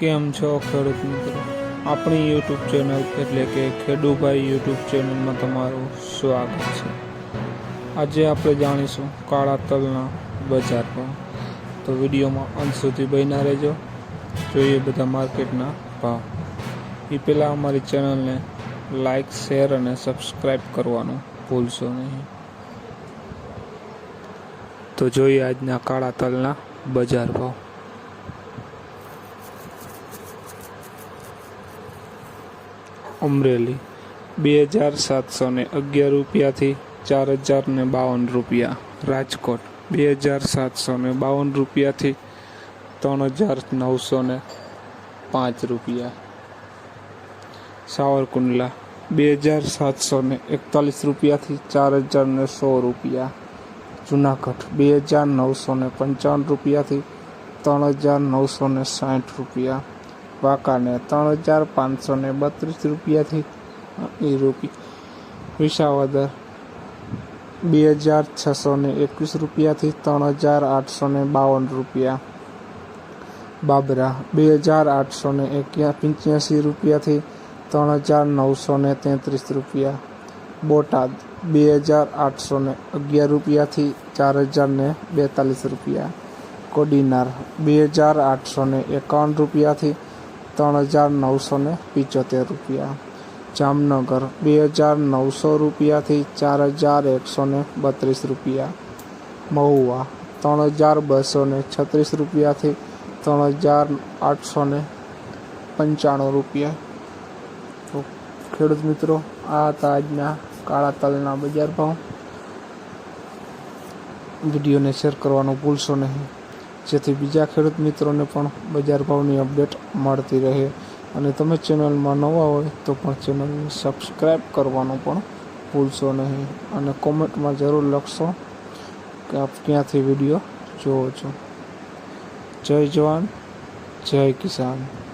કેમ છો ખેડૂત મિત્રો? આપણી યુટ્યુબ ચેનલ એટલે કે ખેડૂભાઈ યુટ્યુબ ચેનલમાં તમારું સ્વાગત છે. આજે આપણે જાણીશું કાળા તલના બજાર ભાવ. તો વિડીયોમાં અંત સુધી બન્યા રહેજો. જોઈએ બધા માર્કેટના ભાવ. એ પહેલાં અમારી ચેનલને લાઈક, શેર અને સબસ્ક્રાઈબ કરવાનું ભૂલશો નહીં. તો જોઈએ આજના કાળા તલના બજાર ભાવ. અમરેલી. બે હજાર સાતસો ને અગિયાર રૂપિયાથી ચાર હજાર ને બાવન રૂપિયા. રાજકોટ. બે હજાર સાતસો ને બાવન રૂપિયાથી ત્રણ હજાર નવસો ને પાંચ રૂપિયા. સાવરકુંડલા. બે હજાર સાતસો ને એકતાલીસ રૂપિયાથી ચાર હજાર ને સો રૂપિયા. જુનાગઢ. બે હજાર નવસો ને પંચાવન રૂપિયાથી ત્રણ હજાર નવસો ને સાઠ રૂપિયા. વાંકાને ત્રણ હજાર પાંચસો ને બત્રીસ રૂપિયાથી એ રૂપિયા વિસાવદર બે હજાર છસો ને એકવીસ રૂપિયાથી ત્રણ હજાર આઠસો ને બાવન રૂપિયા બાબરા બે હજાર આઠસો ને એક્યા પંચ્યાસી રૂપિયાથી ત્રણ હજાર નવસો ને તેત્રીસ રૂપિયા બોટાદ બે હજાર આઠસો ને અગિયાર રૂપિયાથી ચાર હજાર ને બેતાલીસ રૂપિયા કોડીનાર બે હજાર આઠસો ને એકાવન રૂપિયાથી ત્રણ હજાર નવસો ને પિચોતેર રૂપિયા જામનગર બે હજાર નવસો રૂપિયાથી ચાર હજાર એકસો ને બત્રીસ રૂપિયા મહુવા ત્રણ હજાર બસો ને છત્રીસ રૂપિયાથી ત્રણ હજાર આઠસો ને પંચાણું રૂપિયા તો ખેડૂત મિત્રો આ હતા આજના કાળા તલના બજાર ભાવ વિડીયોને શેર કરવાનું ભૂલશો નહીં જેથી બીજા ખેડૂત મિત્રોને પણ બજાર ભાવની અપડેટ મળતી રહે. અને તમે ચેનલમાં નવા હોય તો પણ ચેનલને સબસ્ક્રાઈબ કરવાનું પણ ભૂલશો નહીં. અને કોમેન્ટમાં જરૂર લખશો કે આપ ક્યાંથી વીડિયો જુઓ છો. જય જવાન, જય કિસાન.